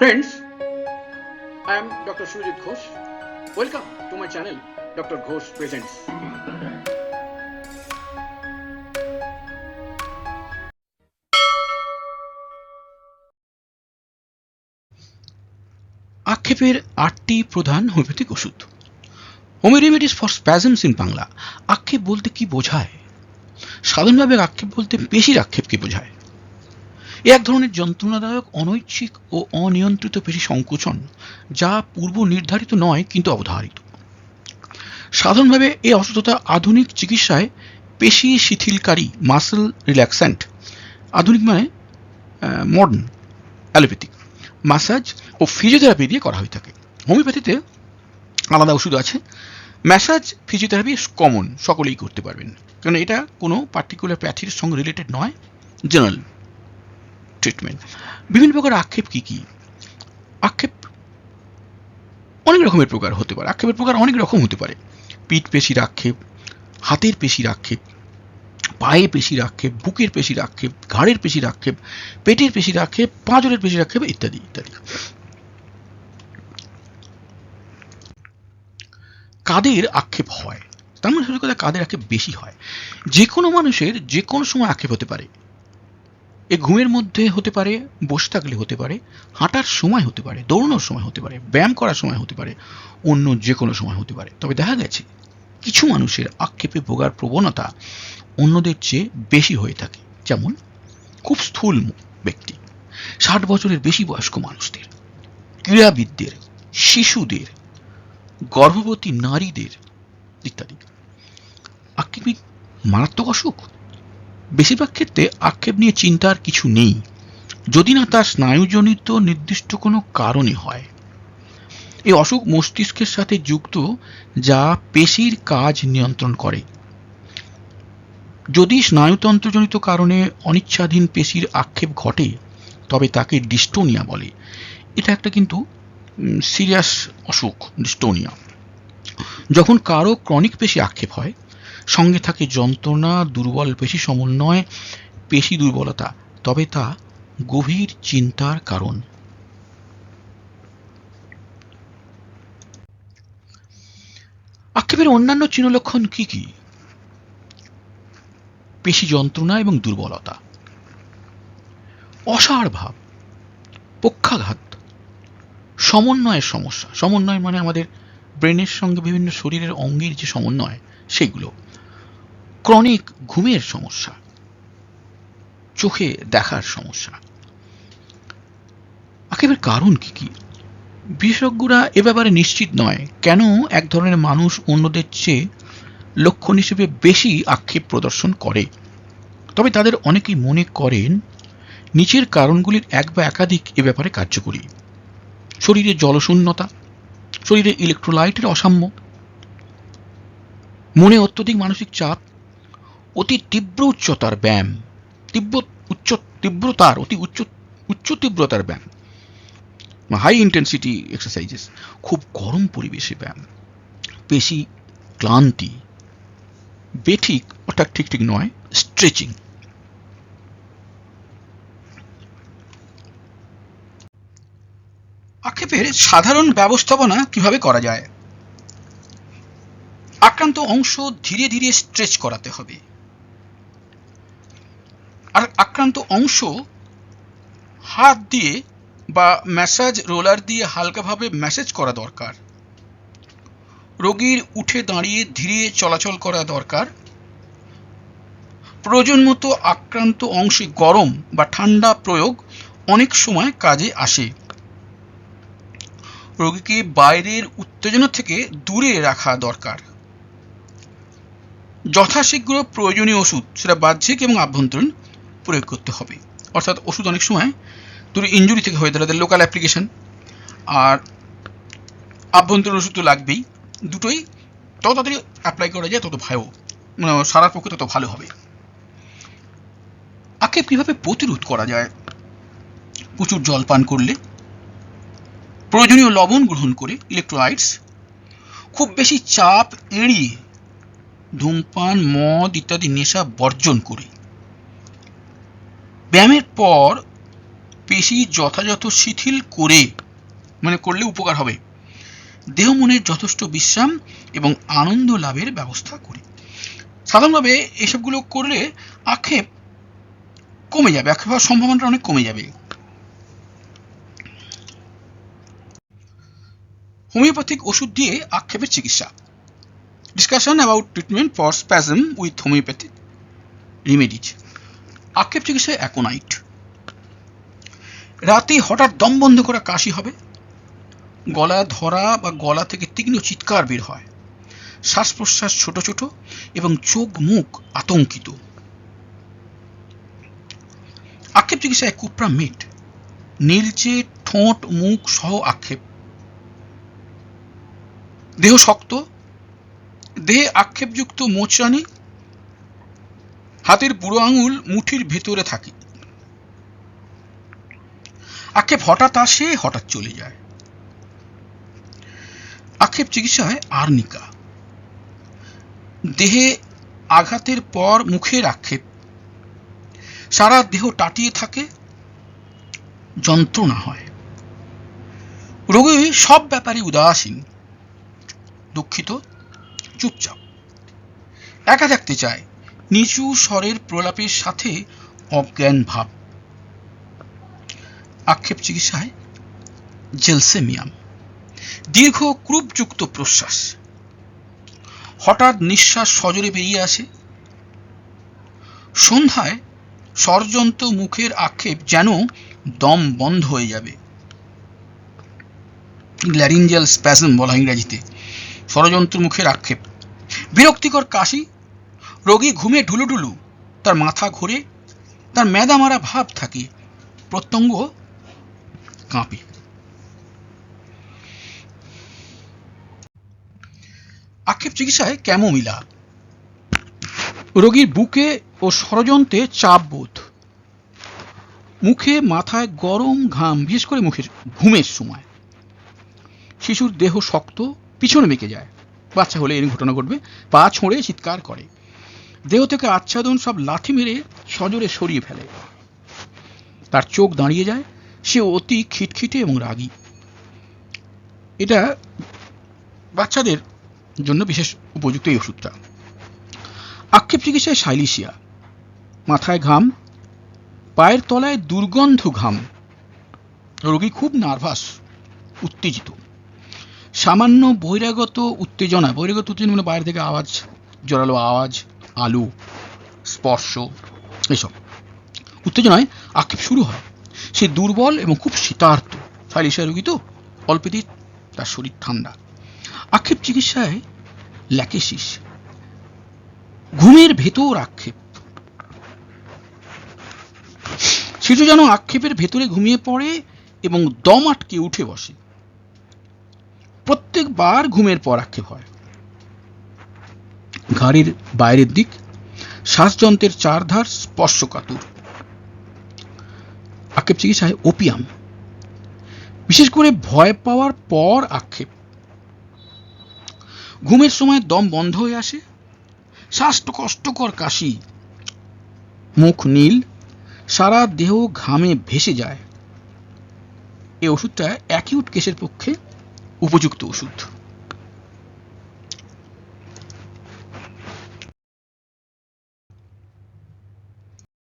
Friends, I am Dr. Sujit Ghosh. Welcome to my channel, Dr. Ghosh Presents. আক্ষেপের আটটি প্রধান homeopathic ওষুধ homeo remedies for spasms in Bangla আক্ষেপ বলতে কি বোঝায় সাধারণভাবে আক্ষেপ বলতে পেশির আক্ষেপকে বোঝায় এ এক ধরনের যন্ত্রণাদায়ক, অনৈচ্ছিক ও অনিয়ন্ত্রিত পেশি সংকোচন, যা পূর্ব নির্ধারিত নয়, কিন্তু অবধারিত। সাধারণভাবে এই অসুস্থতা আধুনিক চিকিৎসায় পেশি শিথিলকারী মাসেল রিল্যাক্স্যান্ট আধুনিক মানে মডার্ন অ্যালোপ্যাথিক মাসাজ ও ফিজিওথেরাপি দিয়ে করা হয়ে থাকে। হোমিওপ্যাথিতে আলাদা ওষুধ আছে। ম্যাসাজ ফিজিওথেরাপি কমন সকলেই করতে পারবেন। কারণ এটা কোনো পার্টিকুলার প্যাথির সঙ্গে রিলেটেড নয়। জেনারেল ট্রিটমেন্ট বিভিন্ন প্রকার আক্ষেপ কি কি? আক্ষেপ অনেক রকমের প্রকার হতে পারে। আক্ষেপের প্রকার অনেক রকম হতে পারে। পিঠ পেশির আক্ষেপ, হাতের পেশির আক্ষেপ, পায়ে পেশির আক্ষেপ, বুকের পেশির আক্ষেপ, ঘাড়ের পেশির আক্ষেপ, পেটের পেশির আক্ষেপ, পাঁজরের পেশির আক্ষেপ ইত্যাদি ইত্যাদি। কাদের আক্ষেপ হয়? তার মানে কথা, কাদের আক্ষেপ বেশি হয়? যে কোনো মানুষের যে কোনো সময় আক্ষেপ হতে পারে। এ ঘুমের মধ্যে হতে পারে, বসে থাকলে হতে পারে, হাঁটার সময় হতে পারে, দৌড়ানোর সময় হতে পারে, ব্যায়াম করার সময় হতে পারে, অন্য যে কোনো সময় হতে পারে। তবে দেখা গেছে, কিছু মানুষের আক্ষেপে ভোগার প্রবণতা অন্যদের চেয়ে বেশি হয়ে থাকে। যেমন খুব স্থূল ব্যক্তি। ষাট বছরের বেশি বয়স্ক মানুষদের, ক্রীড়াবিদদের, শিশুদের, গর্ভবতী নারীদের ইত্যাদি। আক্ষেপিক মারাত্মক অসুখ। বেশিরভাগ ক্ষেত্রে আক্ষেপ নিয়ে চিন্তার কিছু নেই। যদি না তার স্নায়ুজনিত নির্দিষ্ট কোনো কারণে হয়। এই অসুখ মস্তিষ্কের সাথে যুক্ত যা পেশির কাজ নিয়ন্ত্রণ করে। যদি স্নায়ুতন্ত্রজনিত কারণে অনিচ্ছাধীন পেশির আক্ষেপ ঘটে, তবে তাকে ডিস্টোনিয়া বলে। এটা একটা কিন্তু সিরিয়াস অসুখ, ডিস্টোনিয়া। যখন কারও ক্রনিক পেশি আক্ষেপ হয় সঙ্গে থাকে যন্ত্রণা, দুর্বল পেশি সমন্বয় পেশি দুর্বলতা। তবে তা গভীর চিন্তার কারণ। আক্ষেপের অন্যান্য চিহ্নলক্ষণ কি কি? পেশি যন্ত্রণা এবং দুর্বলতা। অসাড় ভাব, পক্ষাঘাত, সমন্বয়ের সমস্যা। সমন্বয় মানে আমাদের ব্রেনের সঙ্গে বিভিন্ন শরীরের অঙ্গের যে সমন্বয়, সেগুলো। ক্রনিক ঘুমের সমস্যা, চোখে দেখার সমস্যা। আক্ষেপের কারণ কি কি? বিশেষজ্ঞরা এ ব্যাপারে নিশ্চিত নয় কেন এক ধরনের মানুষ অন্যদের চেয়ে লক্ষণ হিসেবে বেশি আক্ষেপ প্রদর্শন করে। তবে তাদের অনেকেই মনে করেন, নিচের কারণগুলির এক বা একাধিক এ ব্যাপারে কার্যকরী। শরীরে জলশূন্যতা, শরীরে ইলেকট্রোলাইটের অসাম্য, মনে অত্যধিক মানসিক চাপ অতি তীব্র উচ্চতার ব্যায়াম, তীব্র উচ্চ, তীব্রতার, অতি উচ্চ উচ্চ তীব্রতার ব্যায়াম হাই ইন্টেন্সিটি এক্সারসাইজেস খুব গরম পরিবেশে ব্যায়াম, পেশি ক্লান্তি, বেঠিক অর্থাৎ ঠিক ঠিক নয় স্ট্রেচিং আক্ষেপের সাধারণ ব্যবস্থাপনা কীভাবে করা যায়? আক্রান্ত অংশ ধীরে ধীরে স্ট্রেচ করাতে হবে। আর আক্রান্ত অংশ হাত দিয়ে বা ম্যাসাজ রোলার দিয়ে হালকাভাবে ম্যাসেজ করা দরকার। রোগীর উঠে দাঁড়িয়ে ধীরে চলাচল করা দরকার। প্রয়োজন মতো আক্রান্ত অংশে গরম বা ঠান্ডা প্রয়োগ অনেক সময় কাজে আসে। রোগীকে বাইরের উত্তেজনা থেকে দূরে রাখা দরকার। যথাশীঘ্র প্রয়োজনীয় ওষুধ, সেটা বাহ্যিক এবং আভ্যন্তরীণ প্রয়োগ করতে হবে। অর্থাৎ ওষুধ অনেক সময় দুটো ইঞ্জুরি থেকে হয়ে দাঁড়াতে লোকাল অ্যাপ্লিকেশন আর আভ্যন্তরীণ ওষুধ তো লাগবেই। দুটোই তত তাড়াতাড়ি অ্যাপ্লাই করা যায়, তত ভালো। মানে সারার পক্ষে তত ভালো হবে। আক্ষেপ কীভাবে প্রতিরোধ করা যায়। প্রচুর জল পান করলে, প্রয়োজনীয় লবণ গ্রহণ করে ইলেকট্রোলাইটস খুব বেশি চাপ এড়িয়ে ধূমপান, মদ ইত্যাদি নেশা বর্জন করে। ব্যায়ামের পর পেশি যথাযথ শিথিল করে মানে করলে উপকার হবে। দেহ মনের যথেষ্ট বিশ্রাম এবং আনন্দ লাভের ব্যবস্থা করি। সাধারণভাবে এসবগুলো করলে আক্ষেপ কমে যাবে, আক্ষেপ হওয়ার সম্ভাবনাটা অনেক কমে যাবে। হোমিওপ্যাথিক ওষুধ দিয়ে আক্ষেপের চিকিৎসা। Discussion about treatment for spasm with homeopathic remedies আক্ষেপ চিকিৎসায় অ্যাকোনাইট। রাতে হঠাৎ দম বন্ধ করা কাশি হবে। গলা ধরা বা গলা থেকে তীক্ষ্ণ চিৎকার বের হয়। শ্বাস প্রশ্বাস ছোট ছোট এবং চোখ মুখ আতঙ্কিত। আক্ষেপ চিকিৎসায় কুপ্রা মেট। নীলচে, ঠোঁট, মুখ সহ আক্ষেপ। দেহ শক্ত। দেহে আক্ষেপযুক্ত মোচরানি হাতের বুড়ো আঙুল মুঠির ভেতরে থাকে। আক্ষেপ হঠাৎ আসে, হঠাৎ চলে যায়। আক্ষেপ চিকিৎসা চিকিৎসায় আর্নিকা। দেহে আঘাতের পর মুখের আক্ষেপ। সারা দেহ টাটিয়ে থাকে, যন্ত্রণা হয়। রোগী সব ব্যাপারে উদাসীন, দুঃখিত, চুপচাপ। একা থাকতে চায়। নিচু স্বরের প্রলাপের সাথে অজ্ঞান ভাব। আক্ষেপ চিকিৎসায় জেলসেমিয়াম। দীর্ঘ ক্রুপযুক্ত প্রশ্বাস। হঠাৎ নিঃশ্বাস সজোরে বেরিয়ে আসে। সন্ধ্যায় ষড়যন্ত্র মুখের আক্ষেপ যেন দম বন্ধ হয়ে যাবে। গ্ল্যারিঞ্জাল স্প্যাজম বলা ইংরাজিতে। ষড়যন্ত্র মুখের আক্ষেপ। বিরক্তিকর কাশি রোগী ঘুমে ঢুলুঢুলু তার মাথা ঘোরে, তার মেদা মারা ভাব থাকে, প্রত্যঙ্গ কাঁপে। আক্ষেপ চিকিৎসায় ক্যামোমিলা রোগীর বুকে ও ষড়যন্ত্রে চাপ বোধ। মুখে মাথায় গরম ঘাম, বিশেষ করে মুখের ঘুমের সময়। শিশুর দেহ শক্ত, পিছনে বেঁকে যায়। বাচ্চা হলে এর ঘটনা ঘটবে, পা ছোঁড়ে, চিৎকার করে। দেহ থেকে আচ্ছাদন সব লাথি মেরে সজোরে সরিয়ে ফেলে। তার চোখ দাঁড়িয়ে যায়, সে অতি খিটখিটে এবং রাগী। এটা বাচ্চাদের জন্য বিশেষ উপযুক্ত এই ওষুধটা। আক্ষেপ চিকিৎসায় সাইলিশিয়া। মাথায় ঘাম, পায়ের তলায় দুর্গন্ধ ঘাম। রোগী খুব নার্ভাস, উত্তেজিত। সামান্য বহিরাগত উত্তেজনা বহিরাগত উত্তেজনা মানে বাইরে থেকে আওয়াজ, জোরালো আওয়াজ আলো, স্পর্শ, এসব। উত্তেজনায় আক্ষেপ শুরু হয়। সে দুর্বল এবং খুব শীতার্ত সাইলিশিয়া রোগী তো? অল্পেতেই তার শরীর ঠান্ডা। আক্ষেপ চিকিৎসায় ল্যাকেসিস ঘুমের ভেতর আক্ষেপ। শিশু যেন আক্ষেপের ভেতরে ঘুমিয়ে পড়ে এবং দম আটকে উঠে বসে। প্রত্যেকবার ঘুমের পর আক্ষেপ হয়। ঘাড়ির বাইরের দিক, শ্বাসযন্ত্রের চারধার স্পর্শকাতুর। আক্ষেপ চিকিৎসায় ওপিয়াম বিশেষ করে ভয় পাওয়ার পর আক্ষেপ। ঘুমের সময় দম বন্ধ হয়ে আসে। শ্বাস কষ্টকর কাশি। মুখ নীল, সারা দেহ ঘামে ভেসে যায়। এই ওষুধটা অ্যাকিউট কেসের পক্ষে উপযুক্ত ওষুধ।